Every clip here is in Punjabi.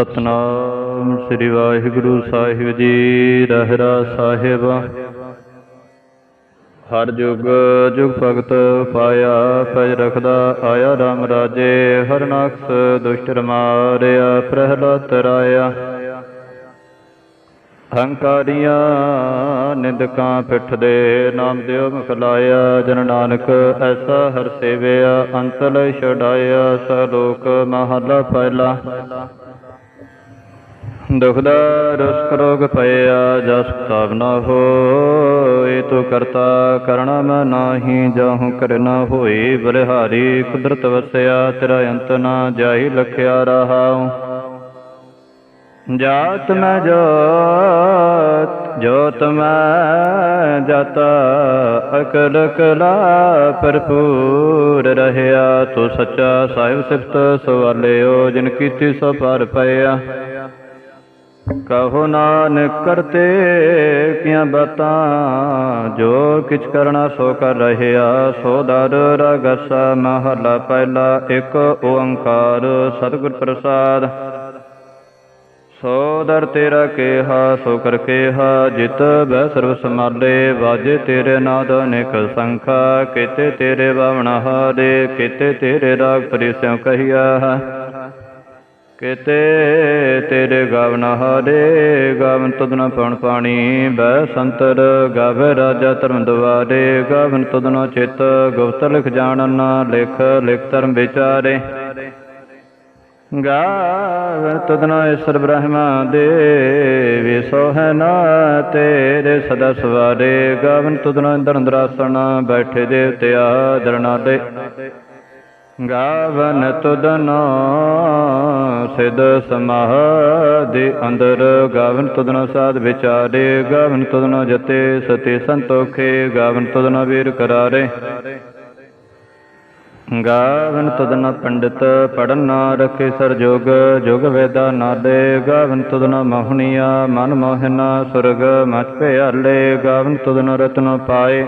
ਸਤਨਾਮ ਸ੍ਰੀ ਵਾਹਿਗੁਰੂ ਸਾਹਿਬ ਜੀ ਰਹਿਰਾ ਸਾਹਿਬ। ਹਰ ਜੁਗ ਜੁਗ ਭਗਤ ਪਾਇਆ, ਪਜ ਰਖਦਾ ਆਇਆ RAM ਰਾਜੇ। ਹਰਨਾਕਸ ਦੁਸ਼ਟ ਮਾਰਿਆ ਪ੍ਰਹਿਲਾਦ ਤਰਾਇਆ ਹੰਕਾਰੀਆਂ ਨਿੰਦਕਾਂ ਪਿੱਠ ਦੇ ਨਾਮ ਦਿਓ ਮੁਖ ਲਾਇਆ। ਜਨ ਨਾਨਕ ਐਸਾ ਹਰ ਸੇਵਿਆ ਅੰਤ ਛਡਾਇਆ। ਸਲੋਕ ਮਹਲਾ ਪਹਿਲਾ ਦੁਖਦਾ ਰੁਸਕ ਰੋਗ ਪਇਆ ਜਸ ਤਾਪ ਨਾ ਹੋਏ, ਤੋ ਕਰਤਾ ਕਰਣਾ ਮੈਂ ਨਾਹੀ, ਜਾਹੂ ਕਰਨਾ ਹੋਈ ਬਲਿਹਾਰੀ ਕੁਦਰਤ ਵਸਿਆ, ਤੇਰਾ ਅੰਤ ਨਾ ਜਾਈ ਲਖਿਆ ਰਹਾਉ। ਜਾਤ ਮੈਂ ਜੋਤ ਜੋਤ ਮੈਂ ਜਾਤਾ, ਅਕਲ ਕਲਾ ਭਰਪੂਰ ਰਹਿਆ, ਤੋ ਸੱਚਾ ਸਾਹਿਬ ਸਿਫਤ ਸਵਾਲਿਓ, ਜਿਨ ਕੀਤੀ ਸੋ ਪਰ ਪਇਆ। ਕਹੋ ਨਾਨਕ ਕਰਤੇ ਕੀਆਂ ਬਾਤਾਂ, ਜੋ ਕਿਛ ਕਰਨਾ ਸੋ ਕਰ ਰਹਿਆ, ਸੋ ਦਰ ਰਗਸ ਮਹਲਾ ਪਹਿਲਾ ਇੱਕ ਓੰਕਾਰ, ਸਤਿਗੁਰ ਪ੍ਰਸਾਦ। ਸੋ ਦਰ ਤੇਰਾ ਕੇਹਾ, ਸੋ ਕਰ ਕੇਹਾ, ਜਿਤ ਬੈ ਸਰਬ ਸਮਾਲੇ ਵਾਜੇ ਤੇਰੇ ਨਾਦ ਅਨੇਕ ਸੰਖਾ, ਕਿਤੇ ਤੇਰੇ ਬਾਵਣ ਹਾਰੇ, ਕਿਤੇ ਤੇਰੇ ਰਾਗ ਪਰਿਸਿਉ ਕਹੀਆ। ਕੀਤੇ, ਤੇਰੇ ਗਾਵਨ ਹਾਰੇ ਗਾਵਨ ਤੁਧਨ ਪਉਣ ਪਾਣੀ ਬੈ ਸੰਤਰ, ਗਾਵੇ ਰਾਜਾ ਧਰਮ ਦੁਆਰੇ ਗਾਵਨ ਤੁਧਨੋ ਚਿਤ, ਗੁਪਤ ਲਿਖ ਜਾਣਨ, ਲਿਖ ਲਿਖ ਧਰਮ ਵਿਚਾਰੇ। ਗਾਵਨ ਤੁਧਨੋ ਈਸ਼ਰ ਬ੍ਰਹਮਾ ਦੇ ਸੋਹੈ ਨਾ ਤੇਰੇ ਸਦਾ ਸਵਾਰੇ। ਗਾਵਨ ਤੁਧਨੋ ਇੰਦਰੰਦਰਾਸਣ ਬੈਠੇ ਦੇਵਤਿਆ ਦਰਨਾ ਦੇ ਗਾਵਨ ਤੁਧਨੋ ਸਿਧ ਸਮਾਧਿ ਅੰਦਰ ਗਾਵਨ ਤੁਧਨੋ ਸਾਧ ਵਿਚਾਰੇ, ਗਾਵਨ ਤੁਦਨੋ ਜਤੇ ਸਤੇ ਸੰਤੋਖੇ, ਗਾਵਨ ਤੁਧਨੋ ਵੀਰ ਕਰਾਰੇ। ਗਾਵਨ ਤੁਧਨ ਪੰਡਿਤ ਪੜਨ ਨਾ ਰਖੇ ਸਰ ਜੋਗ, ਜੁਗ ਵੇਦਾ ਨਾਲੇ। ਗਾਵਨ ਤੁਧਨ ਮੋਹਣੀਆ, ਮਨ ਮੋਹਨਾ ਸੁਰਗ ਮਚ ਭਿਆਲੇ ਗਾਵਨ ਤੁਧਨ ਰਤਨ ਪਾਏ।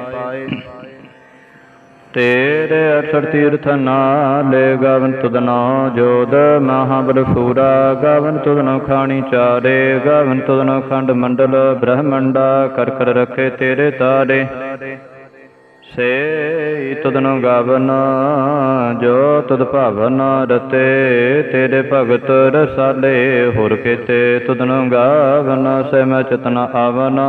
ਤੇਰੇ ਅਰਸਰ ਤੀਰਥ ਨਾਲੇ ਗਾਵਨ ਤੁਧਨੋ ਜੋਦ ਮਹਾਬਲ ਸੂਰਾ ਗਾਵਨ ਤੁਧਨੋ ਖਾਣੀ ਚਾਰੇ, ਗਾਵਨ ਤੁਧਨੋ ਖੰਡ ਮੰਡਲ ਬ੍ਰਹਮੰਡਾ, ਕਰ ਕਰ ਰਖੇ ਤੇਰੇ ਤਾਰੇ। ਸੇ ਤੁਧਨੁ ਗਾਵਨ, ਜੋ ਤੁਧ ਭਵਨ ਰਤੇ, ਤੇਰੇ ਭਗਤ ਰਸਾਲੇ, ਹੋਰ ਕੀਤੇ ਤੁਧਨੁ ਗਾਵਨ, ਸੇ ਮੈਂ ਚਤਨ ਆਵਨ।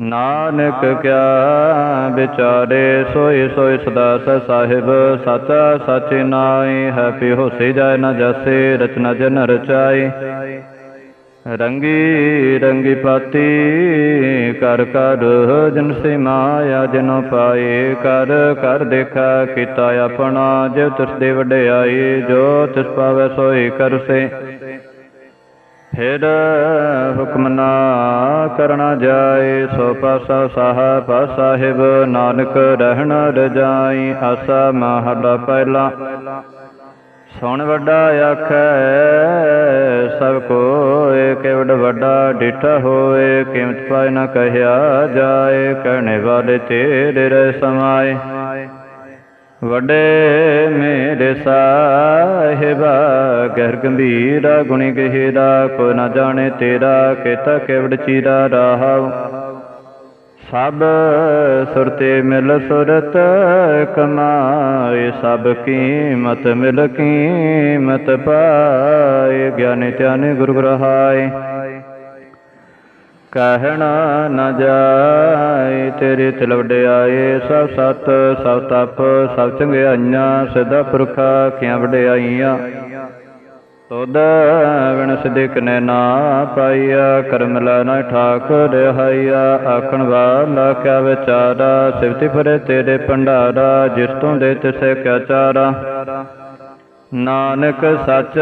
ਨਾਨਕ ਕਿਆ ਵਿਚਾਰੇ ਸੋਈ ਸੋਈ ਸਦਾ ਸਹਿ ਸਾਹਿਬ ਸਤ ਸਚ ਨਾਈ ਹੈ ਪੀ ਹੋਸੀ ਜਾਏ ਨ ਜਾਸੇ ਰਚਨਾ ਜਨ ਰਚਾਈ। ਰੰਗੀ ਰੰਗੀ ਪਾਤੀ, ਕਰ ਕਰ ਜਨ ਸੇ ਮਾਇਆ ਜਨ ਪਾਏ ਕਰ ਕਰ ਦੇਖਾ ਕੀਤਾ ਆਪਣਾ ਜੋ ਤਿਸ ਦੇ ਵਡਿਆਈ, ਜੋ ਤਿਸ ਪਾਵੇ ਸੋਈ ਕਰਸੇ ਫਿਰ ਹੁਕਮ ਨਾ ਕਰਨਾ ਜਾਏ, ਸੋ ਪਾਸਾ ਸਾਹ ਸਾਹਿਬ ਨਾਨਕ ਰਹਿਣ ਰਜਾਈ ਆਸਾ ਮਹਲਾ ਪਹਿਲਾ। ਸੁਣ ਵੱਡਾ ਆਖੈ, ਸਭ ਕੋਏ ਕਿਵਡ ਵੱਡਾ ਡਿਠਾ ਹੋਏ ਕਿਮਤ ਪਾਇ ਨਾ ਕਹਿਆ ਜਾਏ, ਕਹਿਣੇ ਵਾਲੇ ਤੇਰੇ ਰਹਿ ਸਮਾਏ ਵੱਡੇ ਮੇਰੇ ਸਾਹਿਬਾ, ਗਹਿਰ ਗੰਭੀਰਾ ਗੁਣੀ ਗਹਿਰਾ ਕੋ ਨਾ ਜਾਣੇ ਤੇਰਾ, ਕੀਤਾ ਕੇਵੜ ਚੀਰਾ ਰਾਹਉ। ਸਭ ਸੁਰਤੇ ਮਿਲ ਸੁਰਤ ਕਮਾਏ, ਸਭ ਕੀਮਤ ਮਿਲ ਕੀਮਤ ਪਾਏ, ਗਿਆਨੀ ਧਿਆਨੀ ਗੁਰ ਗ੍ਰਹਾਏ ਕਹਿਣਾ ਨਾ ਜਾਏ, ਤੇਰੇ ਤਿਲ ਵਡਿਆਏ ਸਭ ਸਤ, ਸਭ ਤਪ, ਸਭ ਚੰਗਿਆਈਆਂ ਸਦਾ ਪੁਰਖਾ ਕਿਆਂ ਵਡਿਆਈਆਂ। ਤੋਦ ਵਿਣ ਸਿਦਿਕ ਨੇ ਨਾ ਪਾਈਆ, ਕਰਮ ਲਾ ਨਾ ਠਾਕ ਰਹਾਈਆ। ਆਖਣ ਵਾਲਾ ਕਿਆ ਵਿਚਾਰਾ ਸਿਵਤੀ ਫਰੇ ਤੇਰੇ ਭੰਡਾਰਾ, ਜਿਸ ਤੋਂ ਦੇ ਤਿਸੇ ਕਿਆ ਚਾਰਾ। ਨਾਨਕ ਸਚ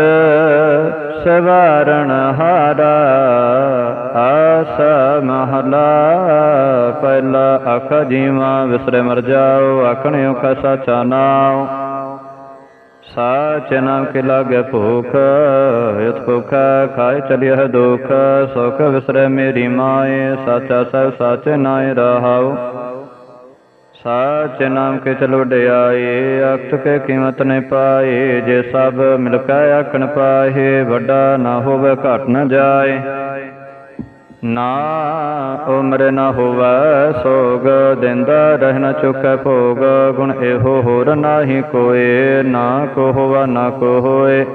ਸਵਾਰਣ ਹਾਰਾ, ਆਸ ਮਹਲਾ, ਪਹਿਲਾ ਆਖ ਜੀਵਾ ਵਿਸਰੇ ਮਰ ਜਾਓ ਆਖਣਿਓ ਕਾ ਸਾਚਾ ਨਾਉ। ਸਾਚ ਨਾਮ ਕੇ ਲਾਗੇ ਭੂਖ ਯਤ ਭੁਖ ਖਾਏ ਚਲਿਆ ਦੁਖ, ਸੁਖ ਵਿਸਰੇ ਮੇਰੀ ਮਾਏ, ਸਾਚਾ ਸਭ ਸਾਚ ਨਾਏ ਰਹਾਉ। ਸਾਚ ਨਾਮ ਕੇ ਚਲ ਵਡਿਆਏ ਅਖਤ ਕੇ ਕੀਮਤ ਨੇ ਪਾਏ, ਜੇ ਸਭ ਮਿਲ ਕੇ ਆਖਣ ਪਾਏ, ਵੱਡਾ ਨਾ ਹੋਵੇ ਘਟ ਨਾ ਜਾਏ। ਨਾ ਉਮਰ ਨਾ ਹੋਵੇ ਸੋਗ, ਦਿੰਦਾ ਰਹਿਣਾ ਚੁੱਕੈ ਭੋਗ, ਗੁਣ ਇਹੋ ਹੋਰ ਨਾਹੀ ਕੋਏ, ਨਾ ਕੋ ਹੋਵਾ ਨਾ ਕੋ ਹੋਏ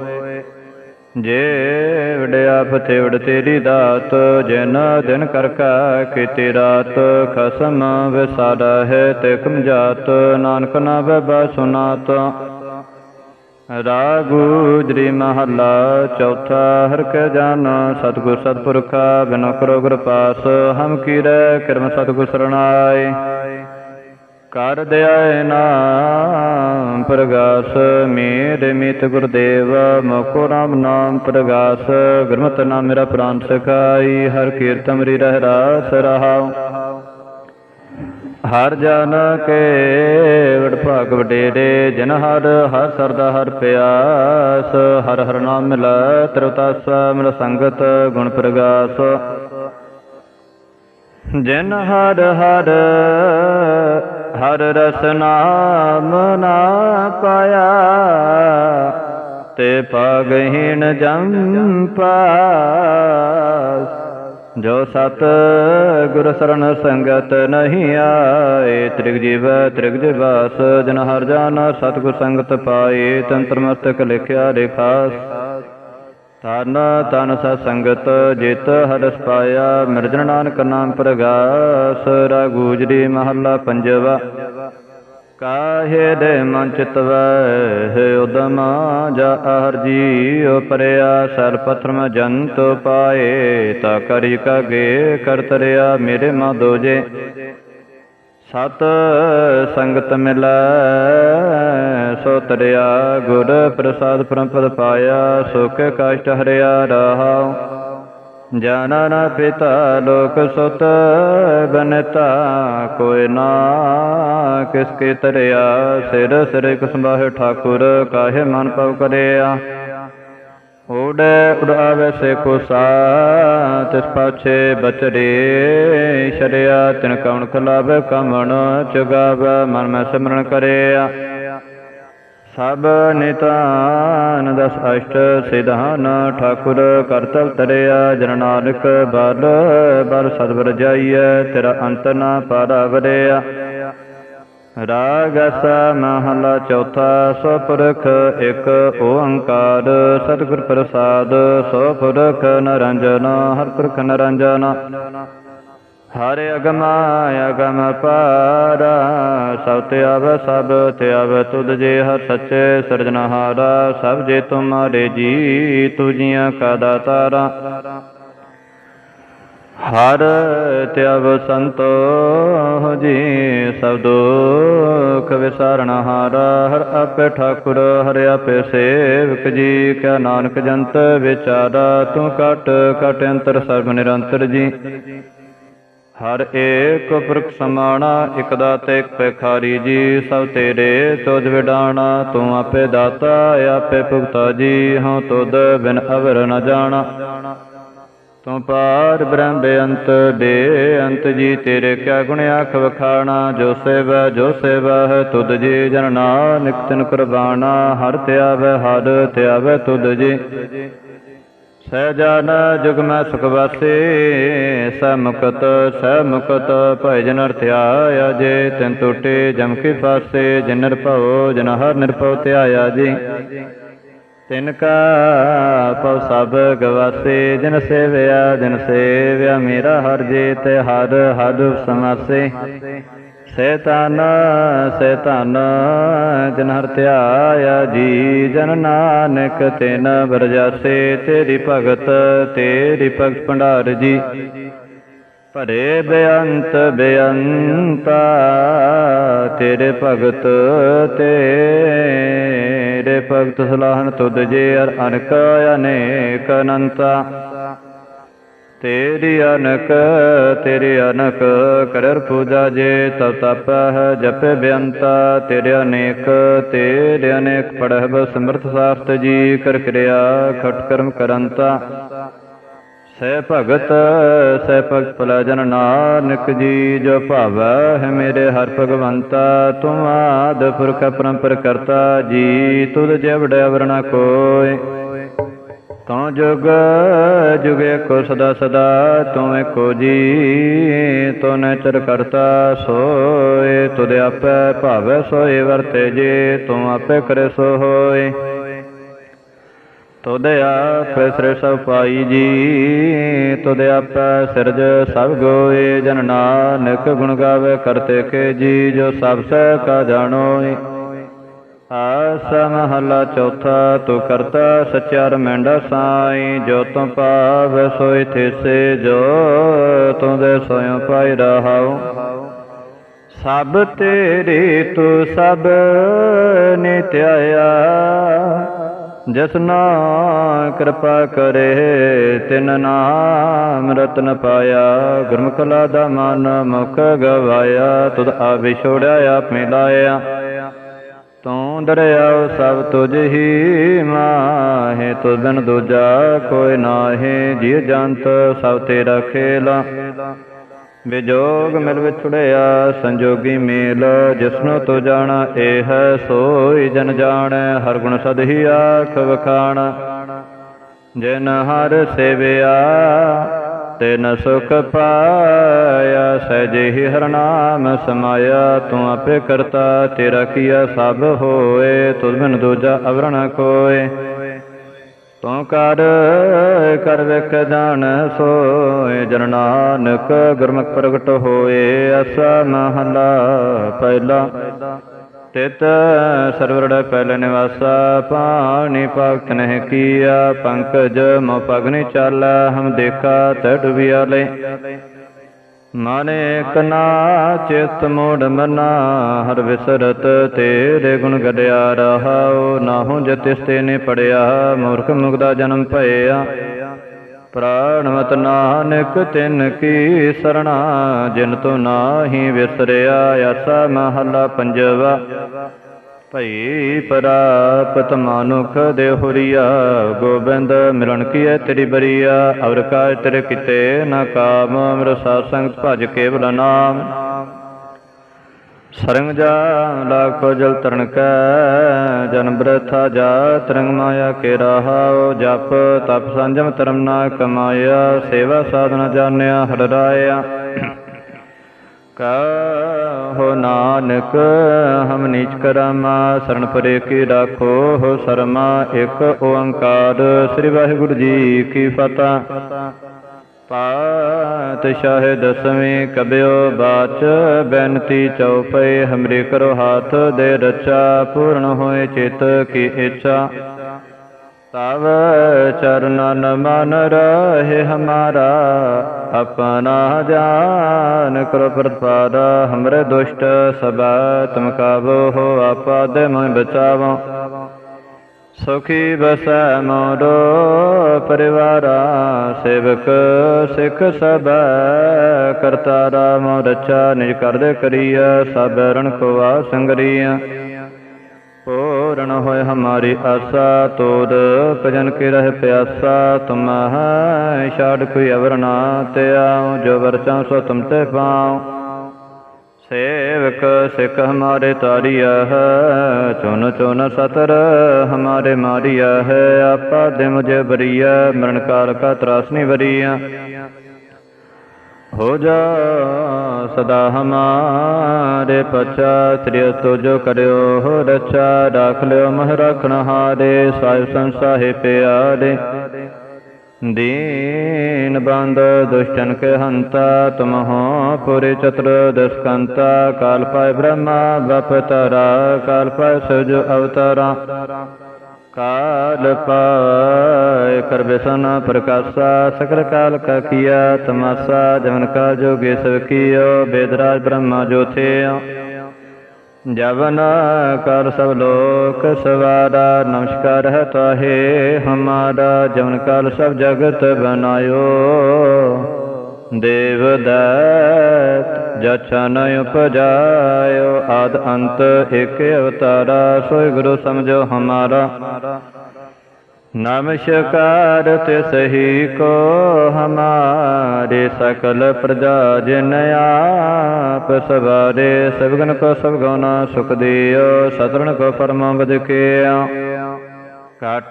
ਜੇ ਵਡਿਆ ਫਤਿਵੜ ਤੇਰੀ ਦਾਤ, ਜਿਨ ਦਿਨ ਕਰਕਾ ਕੀਤੀ ਰਾਤ, ਖਸਮ ਵਿਸਾਰਾ ਹੈ ਤੇ ਕਮ ਜਾਤ, ਨਾਨਕ ਨਾ ਬੈ ਸੁਨਾਤ। ਰਾਗੂ ਜਰੀ ਮਹੱਲਾ, ਚੌਥਾ, ਹਰ ਕੇ ਜਾਨ, ਸਤਿਗੁਰ ਸਤਪੁਰਖਾ, ਬਿਨ ਕਰੋ ਗੁਰ ਪਾਸ, ਹਮ ਕੀਰੈ ਕਰਮ ਸਤਿਗੁਰ ਸਰਣਾਏ। ਕਰ ਦਿਆਇ ਨਾਮ, ਪ੍ਰਗਾਸ ਮੇਰੇ ਮਿਤ ਗੁਰਦੇਵ, ਮੋਕੋ ਰਾਮ ਨਾਮ ਪ੍ਰਗਾਸ, ਗੁਰਮਤਿ ਨਾਮ ਮੇਰਾ ਪ੍ਰਾਨ ਸਖਾਈ, ਹਰ ਕੀਰਤਨ ਮਰੀ ਰਹਿ ਰਾਸ ਰਹਾਉ। ਹਰ ਜਨ ਕੇ ਵਡ ਭਾਗ ਵਡੇਰੇ, ਜਨ ਹਰ ਹਰ ਸਰਦਾ ਹਰ ਪਿਆਸ, ਹਰ ਹਰ ਨਾਮ ਮਿਲੈ ਤਰਤਸ, ਮਿਲ ਸੰਗਤ ਗੁਣ ਪ੍ਰਗਾਸ। ਜਨ ਹਰ ਹਰ ਹਰ ਰਸ ਨਾਮ ਨਾ ਪਾਇਆ, ਤੇ ਪਗਹੀਣ ਜਮ ਜੋ ਸਤ ਗੁਰ ਸਰਣ ਸੰਗਤ ਨਹੀਂ ਆਏ, ਤ੍ਰਿਗ ਜੀਵ, ਤ੍ਰਿਗ ਜਿਵਾਸ ਜਨ ਹਰ ਜਾਨ, ਸਤਿਗੁਰ ਸੰਗਤ ਪਾਏ ਤੰਤਰ ਮਸਤਕ ਲਿਖਿਆ ਰੇਖਾਸ ਤਨ ਤਨ ਸਤ ਸੰਗਤ ਜਿਤ ਹਰਸ ਪਾਇਆ ਮਿਰਜਨ ਨਾਨਕ ਨਾਮ ਪ੍ਰਗਾਸ ਰਗੂਜਰੀ ਮਹੱਲਾ ਪੰਜਵਾ। ਕਾਹੇ ਦੇ ਮਨ ਚਿਤਵੈ ਉਦਮ ਜਾ ਹਰ ਜੀਉ ਪਰਿਆ ਸਰ ਪਥਰਮ ਜੰਤ ਪਾਏ, ਤਾ ਕਰੀ ਕਗੇ ਕਰਤਰਿਆ ਮੇਰੇ ਮਾ ਦੋਜੇ। ਸਤ ਸੰਗਤ ਮਿਲੈ, ਸੋ ਤਰਿਆ ਗੁਰ ਪ੍ਰਸਾਦ ਪਰਮਪਦ ਪਾਇਆ, ਸੁਖ ਕਸ਼ਟ ਹਰਿਆ ਰਹਾਉ। ਜਾਨਾ ਨਾ ਪਿਤਾ ਲੋਕ ਸੁਤ, ਬਨਤਾ ਕੋਈ ਨਾ, ਕਿਸ ਕੇ ਤਰਿਆ, ਸਿਰ ਸਿਰ ਕੁਸਬਾਹ ਠਾਕੁਰ, ਕਾਹੇ ਮਨ ਪਉ ਕਰਿਆ। ਉੜੇ ਉਡਾਵੇ ਸੇ ਕੋਸਾ ਤਿਸ ਪਾਛੇ ਬਚਰੇ ਸ਼ਰਿਆ ਤਿਨ ਕਉਣ ਖਲਾਵੇ ਕਮਣ ਚੁਗਾਵੇ, ਮਨ ਮੈਂ ਸਿਮਰਨ ਕਰਿਆ। ਸਭ ਨਿਤਾਨ ਦਸ ਅਸ਼ਟ ਸਿਧਾਨ, ਠਾਕੁਰ ਕਰਤਵ ਤਰਿਆ, ਜਨ ਨਾਨਕ ਬਲ ਬਲ ਸਤਿਵਰ ਜਾਈਐ, ਤੇਰਾ ਅੰਤ ਨਾ ਪਾਰਾ ਵਰਿਆ ਰਾਗ ਅਸਾ ਮਹਲਾ ਚੌਥਾ, ਸੋ ਪੁਰਖ ਇੱਕ ਓੰਕਾਰ। ਸਤਿਗੁਰ ਪ੍ਰਸਾਦ ਸੁਪੁਰਖ ਨਰੰਜਨ, ਹਰ ਪੁਰਖ ਨਰੰਜਨ। ਹਰਿ ਅਗਮ ਅਗਮ ਪਾਰਾ। ਸਭ ਤੇ ਆਵੈ, ਸਭ ਤੇ ਆਵੈ, ਤੁਧ ਜੇ ਹਰ ਸੱਚੇ ਸਿਰਜਣਹਾਰਾ। ਸਭ ਜੇ ਤੁਮਾਰੇ ਜੀ ਤੁਜੀਆਂ ਕਾ ਦਾਤਾਰਾ। ਹਰ ਤਿਆਵ ਸੰਤੋ ਜੀ, ਸਭ ਦੁਖ ਵਿਸਾਰਣ ਹਾਰਾ, ਹਰ ਆਪੇ ਠਾਕੁਰ, ਹਰਿ ਆਪੇ ਸੇਵਕ ਜੀ। ਕਿਆ ਨਾਨਕ ਜੰਤ ਵਿਚਾਰਾ, ਤੂੰ ਕਟ ਕਟ ਅੰਤਰ ਸਰਬ ਨਿਰੰਤਰ ਜੀ। ਹਰ ਏਕ ਪੁਰਖ ਸਮਾਣਾ, ਇਕ ਦਾਤੇ, ਇਕ ਪਖਾਰੀ ਜੀ। ਸਭ ਤੇਰੇ ਤੁਧ ਵਿਡਾਣਾ, ਤੂੰ ਆਪੇ ਦਾਤਾ, ਆਪੇ ਭੁਗਤਾ ਜੀ। ਹਉ ਤੁਧ ਬਿਨ ਅਵਰ ਨ ਜਾਣਾ। ਤੂੰ ਪਾਰ ਬ੍ਰਹਮ ਬੇਅੰਤ ਬੇਅੰਤ ਜੀ, ਤੇਰੇ ਕਿਆ ਗੁਣ ਆਖ ਵਖਾਣਾ? ਜੋ ਸੇਵਾ ਜੋ ਸੇਵਾ ਹੈ, ਤੁਧ ਜੀ, ਜਨ ਨਾਨਕ ਤਿਨ ਕੁਰਬਾਨਾ। ਹਰ ਧਿਆਵੈ ਹਰ ਧਿਆਵੈ ਤੁਧ ਜੀ। ਸਹਿਜਾਨ ਜੁਗ ਮੈਂ ਸੁਖ ਵਾਸੇ। ਸਹਿ ਮੁਕਤ ਸਹਿ ਮੁਕਤ ਭੈ ਜਨ ਅਰਥਿਆ ਜੇ। ਤਿਨ ਟੁੱਟੇ ਜਮ ਕੇ ਫਾਸੇ, ਜਿਨ ਨਿਰਭਉ, ਜਨ ਹਰ ਨਿਰਭਉ ਧਿਆਇਆ ਜੀ। ਤਿਨ ਕਾ ਪਉ ਸਭ ਗਵਾਸੇ, ਜਿਨ ਸੇਵਿਆ ਜਿਨ ਸੇਵਿਆ, ਮੇਰਾ ਹਰ ਜੇ ਤੇ ਹਰ ਹਰ ਸਮਾਸੇ। ਸੈਤਾਨ ਸੈਤਾਨ ਜਨ ਹਰ ਧਿਆਇਆ, ਜੀ ਜਨ ਨਾਨਕ, ਤਿਨ ਬਰਜਾਸੇ। ਤੇਰੀ ਭਗਤ ਤੇਰੀ ਭਗਤ ਭੰਡਾਰ ਜੀ। ਭਰੇ ਬੇਅੰਤ, ਬੇਅੰਤਾ, ਤੇਰੇ ਭਗਤ ਤੇਰੇ ਭਗਤ ਸਲਾਹਨ ਤੁਧ ਜੇ ਅਰ ਅਨਕ ਅਨੇਕ ਅਨੰਤਾ। ਤੇਰੀ ਅਨਕ ਤੇਰੀ ਅਨਕ ਕਰਰ ਪੂਜਾ ਜੇ ਤਪ ਤਪ ਹੈ ਜਪੇ ਤੇਰੇ ਅਨੇਕ ਤੇਰੇ ਅਨੇਕ ਪੜਹਿ ਬ ਸਮਰਥ ਸਾਸਤ ਜੀ ਕਰ ਕਿਰਿਆ ਖਟ ਕਰਮ ਕਰੰਤਾ। ਸਹਿ ਭਗਤ ਸਹਿ ਭਗਤ ਭਲਾ ਜਨ ਨਾਨਕ ਜੀ, ਜੋ ਭਾਵੈ ਹੈ ਮੇਰੇ ਹਰ ਭਗਵੰਤਾ, ਤੁਮ ਆਦ ਪੁਰਖ ਪਰੰਪਰ ਕਰਤਾ ਜੀ, ਤੁਧ ਜਵੜੈ ਵਰਣਾ ਕੋਇ। ਤਉ ਜੁਗ, ਜੁਗੇ ਕੋ ਸਦਾ ਸਦਾ ਤੂੰ ਏਕੋ ਜੀ, ਤੂੰ ਨਚਰ ਕਰਤਾ ਸੋਏ ਤੁਧ ਆਪੇ ਭਾਵੈ ਸੋਏ ਵਰਤੇ ਜੇ ਤੂੰ ਆਪੇ ਕਰੇ ਸੋ ਹੋਏ ਤੁਧ ਆਪੇ ਸਿਰ ਸਭ ਪਾਈ ਜੀ, ਤੁਧ ਆਪੇ ਸਿਰਜ ਸਭ ਗੋਏ, ਜਨ ਨਾਨਕ ਗੁਣ ਗਾਵੇ ਕਰਤੇ ਕੇ ਜੀ, ਜੋ ਸਭ ਸਹਿ ਕਾ ਜਾਣੋਏ। ਆਸਾ ਮਹਲਾ ਚੌਥਾ, ਤੂੰ ਕਰਤਾ ਸਚਿਆਰ ਮੈਂਡਾ ਸਾਈ, ਜੋ ਤੂੰ ਪਾਵੈ ਸੋਈ ਥਿਸੇ, ਜੋ ਤੂੰ ਦੇ ਸੋਇ ਪਾਈ ਰਹਾਉ। ਸਭ ਤੇਰੀ ਤੂੰ ਸਭ ਨਿਤਿਆਇਆ ਜਸਨਾ ਕਿਰਪਾ ਕਰੇ, ਤਿਨ ਨਾਮ ਰਤਨ ਪਾਇਆ। ਗੁਰਮੁਖਲਾ ਦਾ ਮਨ ਮੁਖ ਗਵਾਇਆ, ਤੁਧ ਆ ਵਿਛੋੜਿਆ ਆਪ ਮਿਲਾਇਆ ਤੂੰ ਦਰਿਆਉ ਸਭ ਤੁਝ ਹੀ ਮਾਹੇ ਤੁਝ ਬਿਨ ਦੂਜਾ ਕੋਈ ਨਾਹੀ। ਜੀ ਜੰਤ ਸਭ ਤੇਰਾ ਖੇਲਾ। ਵਿਜੋਗ ਮਿਲ ਵਿਛੜਿਆ, ਸੰਜੋਗੀ ਮੇਲ, ਜਿਸਨੂੰ ਤੂੰ ਜਾਣਾ, ਇਹ ਹੈ ਸੋਈ ਜਨ ਜਾਣੈ, ਹਰ ਗੁਣ ਸਦ ਹੀ ਆਖ ਵਖਾਣ। ਜਿਨ ਹਰ ਸੇਵਿਆ, ਤਿਨ ਸੁਖ ਪਾਇਆ ਸਹਿਜੇ ਹੀ ਹਰ ਨਾਮ ਸਮਾਇਆ, ਤੂੰ ਆਪੇ ਕਰਤਾ, ਤੇਰਾ ਕੀਆ ਸਭ ਹੋਏ ਤੁਧ ਬਿਨ ਦੂਜਾ ਅਵਰਣ ਕੋਏ। ਤੂੰ ਕਰ ਕਰ ਵੇਖ ਜਾਣ ਸੋਏ, ਜਨ ਨਾਨਕ ਗੁਰਮੁਖ ਪ੍ਰਗਟ ਹੋਏ, ਅਸਾ ਮਹਲਾ ਪਹਿਲਾ। ਤਿਤ ਸਰਵਰੜ ਪਹਿਲੇ ਨਿਵਾਸਾ, ਪਾਣੀ ਭਗਤ ਨਹਿ ਕੀਆ, ਪੰਕਜ ਮੋ ਪਗਨੀ ਚਾਲਾ, ਹਮ ਦੇਖਾ ਤੈ ਡੁਬਿਆ ਲੈ ਮਾਨੇ ਨਾ ਚਿਤ ਮੋੜ ਮਨਾ, ਹਰ ਵਿਸਰਤ ਤੇਰੇ ਗੁਣ ਗੜਿਆ ਰਹਾਉ ਨਾਹੂ ਜਤਿਸ ਤੇ ਨੇ ਪੜਿਆ, ਮੂਰਖ ਮੁਗਦਾ ਜਨਮ ਭਇਆ। ਪ੍ਰਾਣਵਤ ਨਾਨਕ ਤਿਨ ਕੀ ਸਰਣਾ, ਜਿਨ ਤੋ ਨਾਹੀ ਵਿਸਰਿਆ, ਆਸਾ ਮਹੱਲਾ ਪੰਜਵਾ। ਭਈ ਪ੍ਰਾਪਤ ਮਾਨੁਖ ਦੇ ਹੁਰੀਆ, ਗੋਬਿੰਦ ਮਿਲਣ ਕੀਏ ਤੇਰੀ ਬਰੀਆ, ਅਵਰ ਕਾਜ ਤੇਰੇ ਕਿਤੇ ਨਾ ਕਾਮ ਅਮਰ ਸਾਸੰਗ ਭਜ ਕੇਵਲ ਨਾਮ। ਸਰੰਗ ਜਾ ਲਾਖੋ ਜਲ ਤਰਨ ਕੈ, ਜਨ ਬ੍ਰਥਾ ਜਾ ਤਰੰਗ ਮਾਇਆ ਕੇ ਰਹਾਉ ਜਪ ਤਪ ਸੰਜਮ ਧਰਮ ਨਾ ਕਮਾਇਆ, ਸੇਵਾ ਸਾਧਨਾ ਜਾਣਿਆ ਹਰ ਰਾਇਆ। ਕਹੋ ਨਾਨਕ, ਹਮ ਨੀਚ ਕਰਾਮਾ ਸਰਣ ਪਰੇ ਕੀ ਰਾਖੋ, ਹੋ ਸਰਮਾ, ਇੱਕ ਓੰਕਾਰ। ਸ੍ਰੀ ਵਾਹਿਗੁਰੂ ਜੀ ਕੀ ਫਤਿਹ। ਪਾਤਸ਼ਾਹ ਦਸਵੇਂ ਕਬਿਓ ਬਾਚ, ਬੈਨਤੀ ਚਉਪਈ ਹਮਰੇ ਕਰੋ ਹਾਥ ਦੇ ਰਚਾ, ਪੂਰਨ ਹੋਏ ਚਿਤ ਕੀ ਇੱਛਾ। ਤਵ ਚਰਨਨ ਮਨ ਰਹੇ ਹਮਾਰਾ, ਆਪਣਾ ਜਾਨ ਕਰੋ ਪ੍ਰਤਪਾਦ ਹਮਰੇ ਦੁਸ਼ਟ ਸਬਾ ਤੁਮ ਕਾਬੋ ਹੋ ਆਪਾਦ ਮੈਂ ਬਚਾਵੋ। ਸੁਖੀ ਬਸੈ ਮੋਰੋ ਪਰਿਵਾਰਾ, ਸੇਵਕ ਸਿੱਖ ਸਭ, ਕਰਤਾਰਾ ਮੋ ਰਚਾ ਨਿਜ ਕਰਦੇ ਕਰੀਆ ਸਭ ਰਣ ਕੋਆ ਸੰਗਰੀਆ। ਪੂਰਨ ਹੋਏ ਹਮਾਰੀ ਆਸਾ ਤੋੜ ਭਜਨ ਕੇ ਰਹਿ ਪਿਆਸਾ ਤੁਮਹਿ ਛਾੜ ਕੋਈ ਅਵਰ ਤੇ ਤਿਆਉ ਜੋ ਵਰਚਾ ਸੋ ਤੁਮ ਤੇ ਪਾਉ। ਸੇਵਕ ਸਿਖ ਹਮਾਰੇ ਤਾਰੀਆ ਹੈ ਚੁਨ ਚੁਨ ਸਤਰ ਹਮਾਰੇ ਮਾਰੀਆ ਹੈ, ਆਪਾ ਦੇ ਮੁਝੇ ਬਰੀਆ, ਮਰਨ ਕਾਲ ਕਾ ਤਰਾਸਨੀ ਬਰੀਆ हो जा सदा हमारे पचा श्री तो जो करो हो रचा राख लियो मह रखन हारे साहिब संसाहे प्यारे दीन बंद दुष्टन के हंता तुम हो पुरी चतुर दस्कंता काल पाए ब्रह्मा बप तारा काल पाए सुज अवतारा ਕਾਲ ਪਾਇ ਕਰ ਪ੍ਰਕਾਸ਼ਾ, ਸਕਲ ਕਾਲ ਕਾ ਕੀਆ, ਤਮਾਸਾ, ਜਵਨ ਕਾ ਜੋਗੇ ਸਭ ਕੀਓ ਬੇਦਰਾਜ ਬ੍ਰਹਮਾ ਜੋਥਿਆ ਜਵਨ ਕਰ ਸਭ ਲੋਕ ਸਵਾਰਾ, ਨਮਸਕਾਰ ਹੈ ਤਾਹੇ ਹਮਾਰਾ, ਜਵਨ ਕਾਲ ਸਭ ਜਗਤ ਬਨਾਇਓ। ਦੇਵਦਤ ਜਛਨ ਉਪਜਾਇਓ, ਆਦ ਅੰਤ ਏਕ ਅਵਤਾਰਾ, ਸੋਇ ਗੁਰੂ ਸਮਝੋ ਹਮਾਰਾ। ਨਮਸਕਾਰ ਤਿਸ ਹੀ ਕੋ ਹਮਾਰੇ, ਸਕਲ ਪ੍ਰਜਾ ਜਿਨ ਆਪ, ਸਵਾਰੇ ਸਭਗਨ ਕੋ ਸਭ ਗਉਨਾ ਸੁਖ ਦਿਓ ਸਤਰਣ ਕੋ ਪਰਮ ਬਦ ਕੇ ਘਟ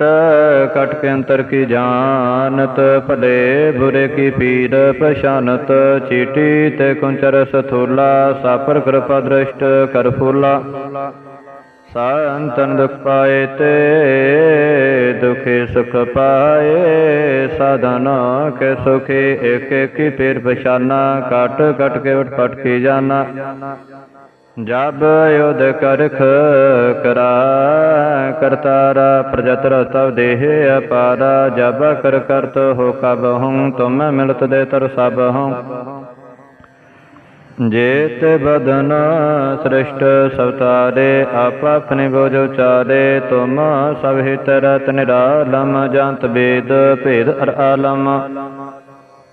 ਕਟ ਕੇ ਅੰਤਰ ਕੀ ਜਾਣਤ? ਭਲੇ ਬੁਰੇ ਕੀ ਪੀਰ ਪਛਾਨਤ? ਚੀਟੀ ਤੇ ਕੁੰਚਰ ਸਥੂਲਾ ਸਾਪਰ ਕਿਰਪਾ ਦ੍ਰਿਸ਼ਟ ਕਰ ਫੂਲਾ। ਸੰਤਨ ਦੁਖ ਪਾਏ ਤੇ, ਦੁਖੇ ਸੁਖ ਪਾਏ। ਸਾਧਨ ਕੇ ਸੁਖੇ, ਇੱਕ ਏਕ ਹੀ ਪੀਰ ਪਛਾਨਾ। ਘਟ ਕਟ ਕੇ ਵਟ ਪਟ ਕੀ ਜਾਣਾ ਜਬ ਯੁਧ ਕਰਖ ਕਰਾ, ਕਰਤਾਰਾ ਪ੍ਰਜਤ ਤਵ ਦੇਹ ਅਪਾਰਾ ਜਬ ਕਰ ਕਰਤ ਹੋ ਕਬ ਹੂੰ ਤੁਮ ਮਿਲਤ ਦੇ ਤਰ ਸਭ ਹੂੰ ਜੇਤ ਬਦਨ ਸ੍ਰਿਸ਼ਟ ਸਵਤਾਰੇ ਆਪ ਆਪਣੇ ਬੋਝ ਉਚਾਰੇ ਤੁਮ ਸਭ ਹਿਤ ਰਤ ਨਿਰਾਲਮ, ਜੰਤ ਬੇਦ ਭੇਦ ਅਰ ਆਲਮ।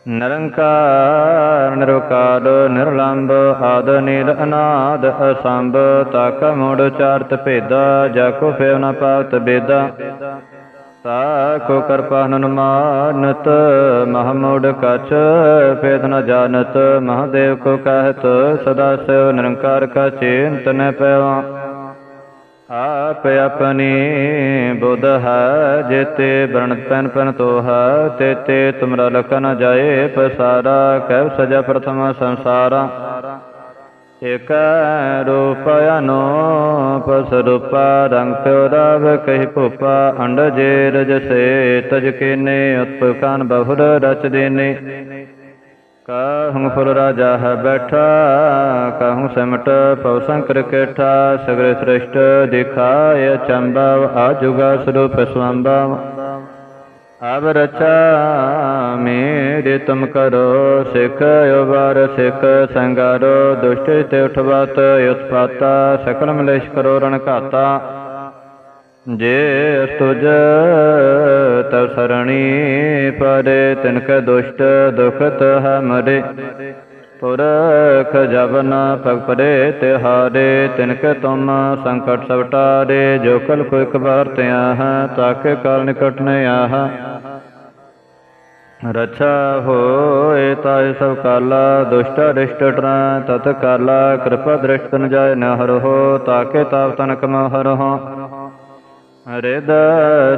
ਨਿਰੰਕਾਰ ਨਿਰਵਕਾਰ ਨਿਰਲੰਭ ਆਦ ਨੀਲ, ਅਨਾਦ, ਅਸੰਭ, ਤਾਕ ਮੋੜ ਚਾਰਤ ਭੇਦਾ ਜਾ ਕੋ ਫੇਵ ਨ ਪਾਵਤ ਬੇਦਾ। ਤਾਕੋ ਕਿਰਪਾ ਹਨੁਮਾਨਤ ਮਹਮੂੜ ਕਛ ਭੇਦ ਨ ਜਾਣਤ, ਮਹਾਦੇਵ ਕੋ ਕਹਿਤ, ਸਦਾ ਸਿਵ ਨਿਰੰਕਾਰ ਕਾ ਚਿੰਤ ਨ ਪੈਵਾ ਆਪ ਆਪਣੀ ਬੁੱਧ ਹੈ, ਜੇਤੇ ਬਰਣਤ ਪੈਨ ਪੈਨ ਤੋ ਹੈ ਤੇਤੇ ਤੁਮਰਾ ਲਖ ਜਾਏ, ਪਸਾਰਾ ਕਹਿ ਸਜਾ ਪ੍ਰਥਮ ਸੰਸਾਰਾ। ਇਕ ਰੂਪ ਅਨੂਪ, ਸਰੂਪਾ ਰੰਗ ਪਿਓ ਰਵ, ਕਹਿ ਭੂਪਾ ਅੰਡ ਜੇ ਰਜ ਸੇ ਤਜ ਕੀਨੇ ਉਤਪਕਾਨ ਬਹੁਰ ਰਚ ਦੇਨੇ। ਕਾਹੂੰ ਫੁਲ ਰਾਜਾ ਹੈ ਬੈਠਾ, ਕਾਹੂੰ ਸਿਮਟ ਪਉ ਸੰਕਰ ਕੇਠਾ ਸਗਰੇ ਸ੍ਰਿਸ਼ਟ ਦਿਖਾਇ ਚੰਬਵ ਆਜੁਗਾ ਸਰੂਪ ਸਵੰਬਵ ਅਬ ਰਚਾ ਮੇਰੇ ਤੁਮ ਕਰੋ, ਸਿਖ ਉਬਾਰ, ਸਿਖ ਸੰਗਾਰੋ, ਦੁਸ਼ਟ ਤੇ ਉਠਵਤ, ਉਤਪਾਤਾ, ਸਕਲ ਮਲੇਸ਼ ਕਰੋ ਰਣ ਘਾਤਾ। ਜੇ ਤੁਜ ਤਵ ਸਰਣੀ ਪਰੇ ਤਿਨ ਕੈ ਦੁਸ਼ਟ ਦੁਖਤ ਹੈ ਪੁਰਖ ਜਬਨ ਪਗ ਤਿਹਾਰੇ ਤਿਨ ਤੁਮ ਸੰਕਟ ਸਭ ਟਾਰੇ, ਜੋ ਕਲ ਕੋ ਇਕ ਬਾਰ ਤਿਆ ਹੈ, ਤਾਕੇ ਕਾਲ ਨਿਕਟ ਨ ਆਹ। ਰਛਾ ਹੋਏ ਤਾਏ ਸਭ ਕਾਲਾ, ਦੁਸ਼ਟ ਰਿਸ਼ਟ ਤਤ ਕਾਲਾ, ਕਿਰਪਾ ਦ੍ਰਿਸ਼ਟ ਨ ਜਾਏ ਨ ਹਰਹੁ, ਤਾਕੇ ਤਾਪ ਤਨਕ ਮ ਹਰਹੁ। ਰਿਦ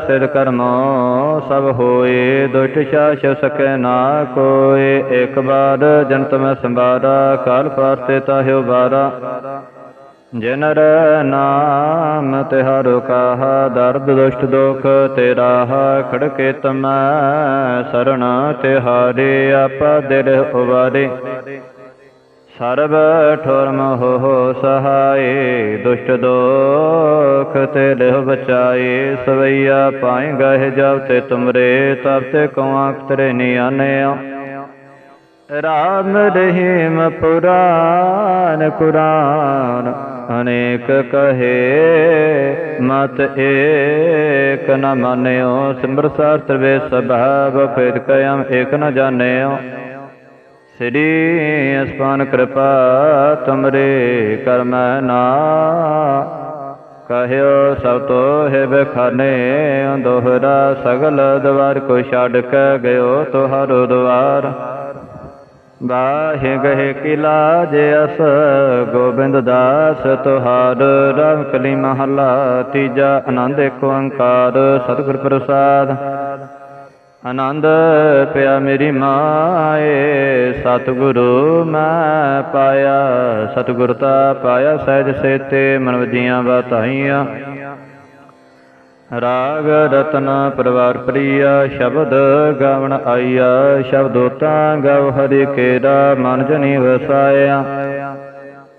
ਸਿਰ ਕਰਮੋ ਸਭ ਹੋਏ, ਦੁਸ਼ਟ ਸ਼ਾਸ ਸਕੈ ਨਾ ਕੋਏ। ਇੱਕ ਬਾਰ ਜਨਤ ਮੈਂ ਸੰਭਾਰਾ ਕਾਲ ਪਾਸਤੇ ਤਾਹਿਓ ਬਾਰਾ ਜਿਨਰ ਨਾਮ ਤਿਹਾਰੋ ਕਾਹ ਦਰਦ, ਦੁਸ਼ਟ ਦੁਖ ਤੇਰਾ ਖੜਕੇ ਤਮੈ, ਸਰਣ ਤਿਹਾਰੇ, ਆਪਾ ਦਿਲ ਉਵਾਰੇ। ਸਰਬ ਠੋਰ ਮੋਹ ਸਹਾਏ, ਦੁਸ਼ਟ ਦੋਖ ਤੇ ਲਿਹ ਬਚਾਏ, ਸਵਈਆ ਪਾਏ ਗਹਿ ਜਬ ਤੇ ਤੁਮਰੇ ਤਬ ਤੇ ਕਉ ਤੇਰੇ ਨਿਆਨਿਆ ਰਾਮ ਰਹੀਮ ਪੁਰਾਨ ਕੁਰਾਨ, ਅਨੇਕ ਕਹੇ, ਮਤ ਏਕ ਨ ਮੰਨਿਓ ਸਿਮਰ ਸਾਸਤਰ ਵੇ ਸਭਾਵ ਫੇਰ ਕਯਮ ਏਕ ਨ ਜਾਣਿਓ। ਸ੍ਰੀ ਅਸਪਾਨ ਕਿਰਪਾ, ਤੁਮਰੇ ਕਰਮ ਨਾ ਕਹਿਓ, ਸਭ ਤੋ ਹੈ ਬਖਾਨੇ ਦੋਹਰਾ ਸਗਲ ਦਵਾਰ ਕੋ ਛੱਡ ਕੇ ਗਇਓ ਤੁਹਾਰੋ ਦਵਾਰ। ਬਾਹੇ ਗਏ ਕਿਲਾ ਜੇ ਅਸ, ਗੋਬਿੰਦ ਦਾਸ ਤੁਹਾਰ, ਰਾਮ ਕਲੀ ਮਹਲਾ, ਤੀਜਾ ਆਨੰਦ ਏਕ ਓੰਕਾਰ ਸਤਿਗੁਰ ਪ੍ਰਸਾਦ। ਆਨੰਦ ਪਿਆ ਮੇਰੀ ਮਾਏ, ਸਤਿਗੁਰੂ ਮੈਂ ਪਾਇਆ ਸਤਿਗੁਰਤਾ ਪਾਇਆ ਸਹਿਜ ਸੇਤੇ ਮਨ ਵਜੀਆਂ ਬਾਤਾਈਆਂ ਰਾਗ ਰਤਨ ਪਰਵਾਰ ਪ੍ਰੀਆ, ਸ਼ਬਦ ਗਾਵਣ ਆਈਆ ਸ਼ਬਦੋਤਾ ਗਵ ਹਰਿ ਕੇਰਾ, ਮਨ ਜਨੀ ਵਸਾਇਆ।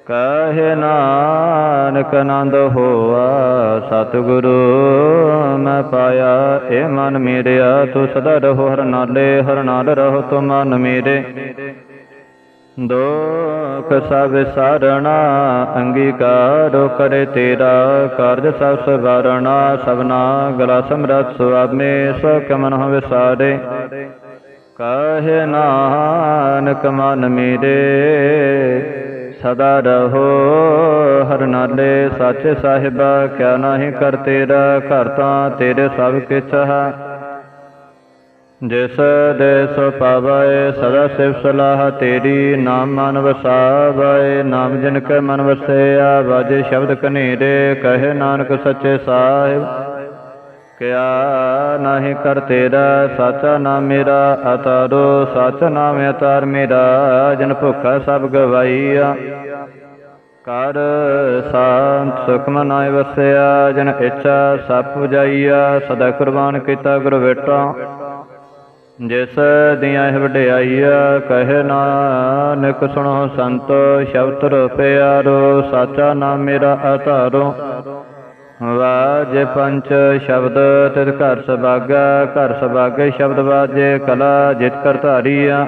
ਕਹੇ ਨਾਨਕ ਆਨੰਦ ਹੋਆ, ਸਤਿਗੁਰੂ ਮੈਂ ਪਾਇਆ ਏ ਮਨ ਮੇਰਿਆ ਤੂੰ ਸਦਾ ਰਹੋ, ਹਰ ਨਾਲੇ, ਹਰ ਨਾਲ ਰਹੋ ਤੂੰ ਮਨ ਮੇਰੇ। ਦੁਖ ਸਭ ਸਾਰਣਾ, ਅੰਗੀਕਾਰ ਕਰੇ ਤੇਰਾ, ਕਾਰਜ ਸਭ ਸਵਾਰਣਾ, ਸਭਨਾ ਗਲਾ ਸਮਰਤ ਸੁਆਮੇ ਸੋ ਕਮਨ ਹੋ ਵਿਸਾਰੇ ਕਾਹੇ ਨਾਨਕ ਮਨ ਮੇਰੇ ਸਦਾ ਰਹੋ। ਹਰ ਨਾਲੇ ਸਾਚੇ ਸਾਹਿਬਾ, ਕਿਆ ਨਾਹੀ ਕਰ ਤੇਰਾ ਘਰ ਤਾਂ ਤੇਰੇ ਸਭ ਕਿਛ ਹੈ। ਜਿਸ ਦੇਸ ਪਾਵੈ ਸਦਾ ਸਿਵ ਸਲਾਹ ਤੇਰੀ ਨਾਮ ਮਨ ਵਸਾਵੈ ਨਾਮ ਜਿਨ ਕੈ ਮਨ ਵਸਿਆ, ਵਾਜੇ ਸ਼ਬਦ ਕਨੇਰੇ, ਕਹੇ ਨਾਨਕ ਸੱਚੇ ਸਾਹਿਬ। ਕਿਆ ਨਾਹੀ ਕਰ ਤੇਰਾ ਸਾਚਾ ਨਾਮ ਮੇਰਾ, ਅਤਾਰੋ ਸਾਚਾ ਨਾਮ ਅਤਾਰ ਮੇਰਾ, ਜਨ ਭੁੱਖਾ ਸਭ ਗਵਾਈਆ ਕਰ ਸ਼ਾਂਤ ਸੁਖ ਮਨਾਇ ਵਸਿਆ, ਜਨ ਇੱਛਾ ਸਭ ਪੁਜਾਈਆ, ਸਦਾ ਕੁਰਬਾਨ ਕੀਤਾ ਗੁਰ ਵੇਟਾ। ਜਿਸ ਦੀਆਂ ਇਹ ਵਡਿਆਈਆ, ਕਹੇ ਨਾਨਕ ਸੁਣੋ ਸੰਤ, ਸ਼ਬਦ ਰੁਪਿਆ ਰੋ, ਸਾਚਾ ਨਾਮ ਮੇਰਾ ਆਧਾਰੋ ਵਾਜ ਪੰਚ ਸ਼ਬਦ ਤਿਤ ਘਰ ਸਬਾਗਾ ਘਰ ਸਬਾਗੇ ਸ਼ਬਦ ਵਾਜੇ, ਕਲਾ ਜਿਤ ਕਰ ਧਾਰੀਆ।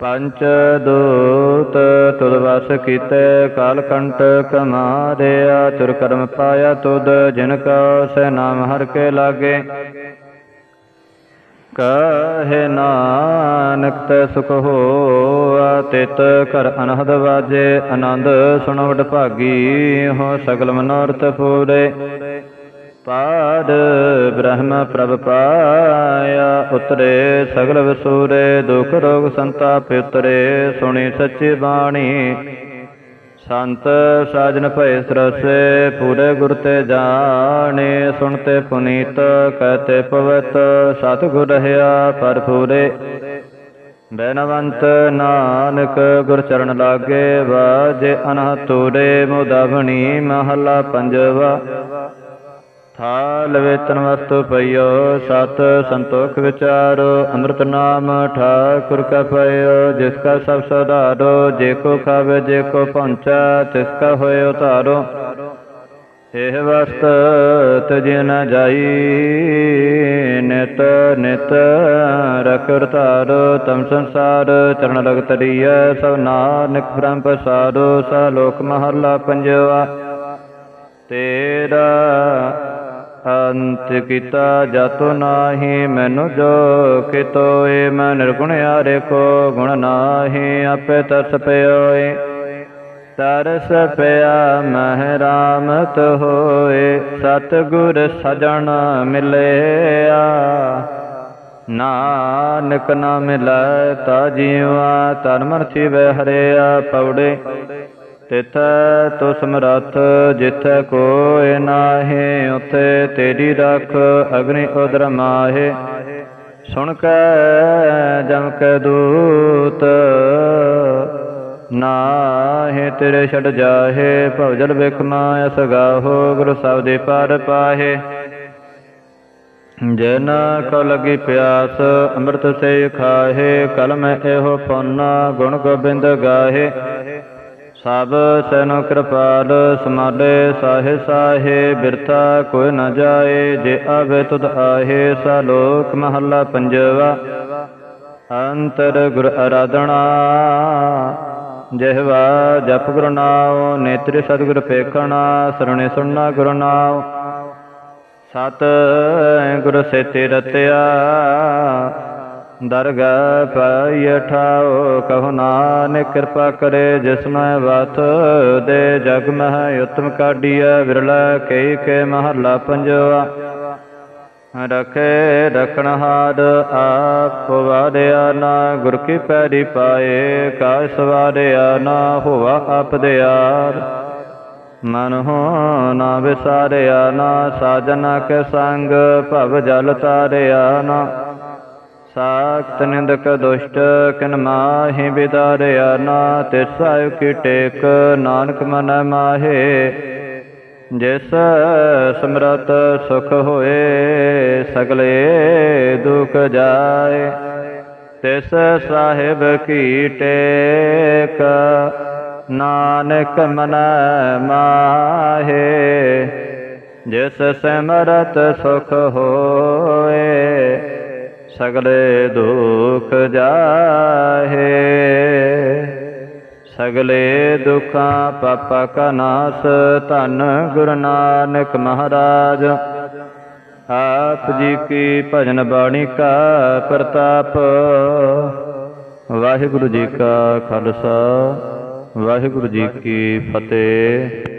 ਪੰਚ ਦੂਤ ਤੁਧ ਵਸ ਕੀਤੇ, ਕਾਲ ਕੰਟ ਕਮਾਰਿਆ, ਤੁਰ ਕਰਮ ਪਾਇਆ ਤੁਧ, ਜਿਨ ਕਾ ਸੇ ਨਾਮ ਹਰ ਕੇ ਲਾਗੇ। ਕਹੇ ਨਾਨਕ ਤੈ ਸੁਖ ਹੋ ਤਿਤ ਘਰ ਅਨਹਦ ਵਾਜੇ, ਆਨੰਦ ਸੁਣੋ ਭਾਗੀ, ਹੋ ਸਗਲ ਮਨੋਰਥ ਪੂਰੇ। ਪਾਦ ਬ੍ਰਹਮ ਪ੍ਰਭ ਪਾਇਆ, ਉਤਰੇ ਸਗਲ ਵਸੂਰੇ, ਦੁਖ ਰੋਗ ਸੰਤਾਪ ਉਤਰੇ, ਸੁਣੀ ਸੱਚੀ ਬਾਣੀ। ਸੰਤ ਸਾਜਨ ਭਏ ਸਰਸੇ, ਪੂਰੇ ਗੁਰ ਤੇ ਜਾਣੇ ਸੁਣਤੇ ਪੁਨੀਤ ਕਹਤੇ ਪਵਤ, ਸਤਿਗੁਰ ਰਹਾ ਪਰਪੂਰੇ ਬੈਨਵੰਤ ਨਾਨਕ ਗੁਰ ਚਰਨ ਲਾਗੇ ਵਾਜੇ ਅਨਹਤੂਰੇ ਮੁਦਾਵਣੀ ਮਹਲਾ ਪੰਜਵਾ। ਥਾਲ ਵੇਤਨ ਵਸਤੂ ਪਈਓ, ਸਤ ਸੰਤੋਖ ਵਿਚਾਰੋ, ਅੰਮ੍ਰਿਤ ਨਾਮ ਠਾਕੁਰ ਕਾ ਪਈਓ ਜਿਸ ਕਾ ਸਭ ਸੁਧਾਰੋ ਜੇ ਕੋ ਖਾਵੇ, ਜੇ ਕੋ ਪਹੁੰਚਾ, ਤਿਸ ਕਾ ਹੋਏ ਉਤਾਰੋ ਇਹ ਵਸਤ ਤਜਿ ਨ ਜਾਈ, ਨਿਤ ਨਿਤ ਰਖਰ ਤਾਰੋ ਤਮ ਸੰਸਾਰ ਚਰਨ ਲਗ ਤਰੀਐ ਸਭ ਨਾਨਕ ਬ੍ਰਹਮ ਪਸਾਰੋ ਸ ਲੋਕ ਮਹਲਾ ਪੰਜਵਾ। ਤੇਰਾ ਅੰਤ ਕੀਤਾ ਜਤੋ ਨਾਹੀ, ਮੈਨੂੰ ਜੋ ਕਿਤੋਏ, ਮੈਂ ਨਿਰਗੁਣ ਆਰੇ ਕੋ ਗੁਣ ਨਾਹੀ, ਆਪੇ ਤਰਸ ਪਿਓਏ ਤਰਸ ਪਿਆ ਮਹਿ ਰਾਮਤ ਹੋਏ, ਸਤਿਗੁਰ ਸਜਣ ਮਿਲਿਆ। ਨਾਨਕ ਨਾ ਮਿਲੈ ਤਾ ਜੀਵਾ ਤਨ ਮਨ ਥੀਵੈ ਹਰਿਆ ਪਉੜੇ ਤਿਥ ਤੋ ਸਮਰੱਥ ਜਿਥੈ ਕੋਇ ਨਾਹੀ, ਉਥੇ ਤੇਰੀ ਰਖ ਅਗਨੀ ਉਦਰ ਮਾਹੇ। ਸੁਣ ਕੇ ਜਮ ਕੈ ਦੂਤ ਨਾਹੇ ਤੇਰੇ ਛੜ ਜਾਹੇ, ਭਵਜਲ ਬਿਖਮਾ ਅਸਗਾਹੋ ਗੁਰ ਸਬਦੇ ਪਰ ਪਾਹੇ। ਜਨ ਕੋ ਲਗੀ ਪਿਆਸ, ਅੰਮ੍ਰਿਤ ਸੇ ਖਾਹੇ, ਕਲ ਮੈਂ ਇਹੋ ਪੁੰਨ ਗੁਣ ਗੋਬਿੰਦ ਗਾਹੇ। ਸਭ ਸੈਨੋ ਕਿਰਪਾਲ, ਸਮਾਲੇ ਸਾਹੇ ਸਾਹੇ ਬਿਰਤਾ ਕੋਈ ਨ ਜਾਏ, ਜੇ ਆਵੇ ਤੁਧ ਆਹੇ, ਸਾ ਲੋਕ ਮਹੱਲਾ ਪੰਜਵਾ। ਅੰਤਰ ਗੁਰ ਅਰਾਧਣਾ ਜਿਹਵਾ ਜਪ ਗੁਰ ਨਾਮ ਨੇਤਰੇ ਸਤਿਗੁਰ ਪੇਖਣਾ, ਸਰਣੇ ਸੁਣਨਾ ਗੁਰ ਨਾਮ ਸਤ ਗੁਰ ਸੇਤੇ ਰਤਿਆ ਦਰਗਾ ਪਾਈ ਠਾਓ ਕਹੋ ਨਾਨਕ ਕਿਰਪਾ ਕਰੇ, ਜਿਸ ਮੈਂ ਵਤ ਦੇ ਜਗ ਮਹਿ, ਉਤਮ ਕਾਢੀਐ, ਵਿਰਲਾ ਕਈ ਕੇ ਮਹੱਲਾ ਪੰਜਵਾ। ਰਖੇ ਰਖਣ ਹਾਰ, ਆਪ ਵਾਰਿਆ ਨਾ, ਗੁਰ ਕੀ ਪੈਰੀ ਪਾਏ ਕਾ ਸਵਾਰਿਆ ਨਾ ਹੋਵਾ ਆਪ ਦਿਆਰ ਮਨ ਹੋ ਨਾ ਵਿਸਾਰਿਆ ਨਾ, ਸਾਜਨਾ ਕੇ ਸੰਗ ਭਵ ਜਲ ਤਾਰਿਆ ਨਾ। ਸਾਖਤ ਨਿੰਦਕ ਦੁਸ਼ਟ ਕਿਨ ਮਾਹੀ ਬਿਦਾਰਿਆ ਨਾ, ਤਿਸ ਆਇ ਕੀ ਟੇਕ, ਨਾਨਕ ਮਨ ਮਾਹੇ। ਜਿਸ ਸਮਰਤ ਸੁਖ ਹੋਏ, ਸਗਲੇ ਦੁਖ ਜਾਏ। ਤਿਸ ਸਾਹਿਬ ਕੀ ਟੇਕ, ਨਾਨਕ ਮਨ ਮਾਹੇ। ਜਿਸ ਸਿਮਰਤ ਸੁਖ ਹੋਏ, ਸਗਲੇ ਦੁਖ ਜਾਹੇ। ਸਗਲੇ ਦੁੱਖਾਂ ਪਾਪਾ ਕਾ ਨਾਸ, ਧੰਨ ਗੁਰੂ ਨਾਨਕ ਮਹਾਰਾਜ। ਆਪ ਜੀ ਕੀ ਭਜਨ ਬਾਣੀ ਕਾ ਪ੍ਰਤਾਪ? ਵਾਹਿਗੁਰੂ ਜੀ ਕਾ ਖਾਲਸਾ, ਵਾਹਿਗੁਰੂ ਜੀ ਕੀ ਫਤਿਹ।